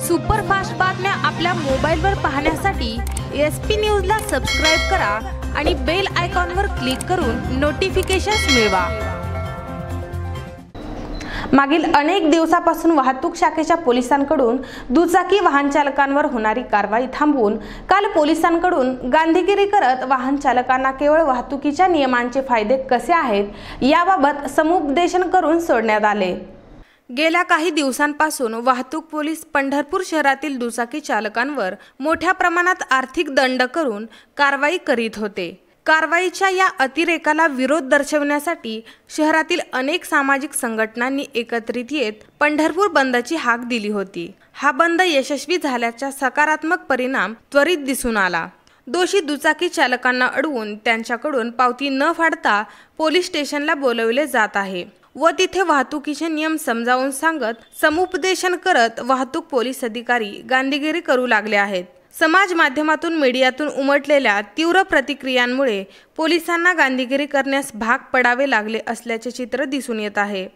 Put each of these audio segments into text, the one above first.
Superfast बातम्या आपल्या मोबाईलवर पाहण्यासाठी एस पी न्यूजला सबस्क्राईब करा आणि बेल आयकॉनवर क्लिक करून नोटिफिकेशन्स मिळवा. मागील अनेक दिवसापासून वाहतूक शाखेच्या पोलिसांकडून दुचाकी वाहन चालकांवर होणारी कारवाई थांबवून काल पोलिसांकडून गांधीगिरी करत वाहन चालकांना केवळ वाहतुकीच्या नियमांचे फायदे कसे आहेत याबाबत समुपदेशन करून सोडण्यात आले. गेल्या काही दिवसांपासून वाहतूक पोलीस पंढरपूर शहरातील दुचाकी चालकांवर मोठ्या प्रमाणात आर्थिक दंड करून कारवाई करीत होते. कारवाईच्या या अतिरेकाला विरोध दर्शवण्यासाठी शहरातील अनेक सामाजिक संघटनांनी एकत्रित येत पंढरपूर बंदची हाक दिली होती. हा बंद यशस्वी झाल्याचा सकारात्मक परिणाम त्वरित दिसून आला. दोषी दुचाकी चालकांना अडवून त्यांच्याकडून पावती न फाडता पोलीस स्टेशनला बोलवले जात आहे. व तिथे वाहतुकीचे नियम समजावून सांगत समुपदेशन करत वाहतूक पोलीस अधिकारी गांधीगिरी करू लागले आहेत. समाज माध्यमातून मीडियातून उमटलेल्या तीव्र प्रतिक्रियांमुळे पोलिसांना गांधीगिरी करण्यास भाग पडावे लागले असल्याचे चित्र दिसून येत आहे.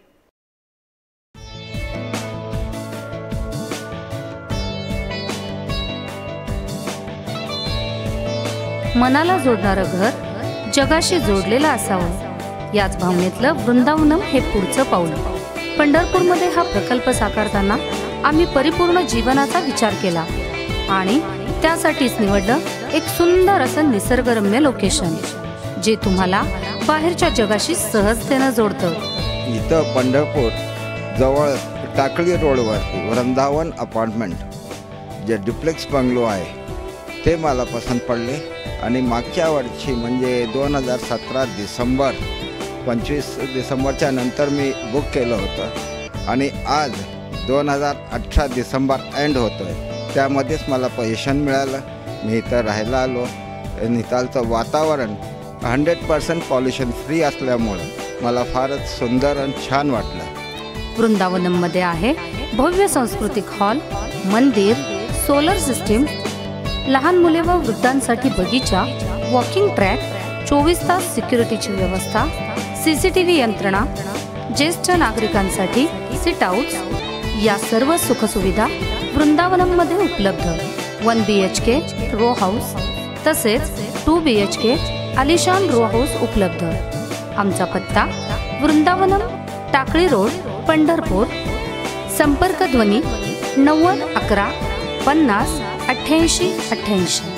मनाला जोडणारं घर जगाशी जोडलेलं असावं. याच भावनेतलं वृंदावनम हे पुढचं पाऊल. पंढरपूरमध्ये हा प्रकल्प साकारताना आम्ही परिपूर्ण जीवनाचा विचार केला आणि त्यासाठीच निवडलं एक सुंदर असं निसर्गरम्य लोकेशन जे तुम्हाला बाहेरच्या जगाशी सहजतेनं जोडतं. इथं पंढरपूर जवळ टाकळी रोडवरती वृंदावन अपार्टमेंट जे डुप्लेक्स बंगलो आहे ते मला पसंत पडले. आणि मागच्या वर्षी म्हणजे दोन हजार सतरा डिसेंबर पंचवीस डिसेंबरच्या नंतर मी बुक केलं होतं. आणि आज दोन हजार अठरा डिसेंबर एंड होतो आहे त्यामध्येच मला पोझिशन मिळालं. मी इथं राहायला आलो. नितालचं वातावरण हंड्रेड पर्सेंट पॉल्युशन फ्री असल्यामुळं मला फारच सुंदर आणि छान वाटलं. वृंदावनमध्ये आहे भव्य सांस्कृतिक हॉल मंदिर सोलर सिस्टीम लहान मुले व वृद्धांसाठी बगीचा वॉकिंग ट्रॅक चोवीस तास सिक्युरिटीची व्यवस्था सीसीटीव्ही यंत्रणा ज्येष्ठ नागरिकांसाठी सिट आउट या सर्व सुखसुविधा वृंदावनममध्ये उपलब्ध. One B H K row house तसेच टू बी एच के आलिशान रो हाऊस उपलब्ध. आमचा पत्ता वृंदावनम टाकळी रोड पंढरपूर. संपर्क ध्वनी नव्वद अकरा पन्नास अठ्ठ्याऐंशी अठ्ठ्याऐंशी.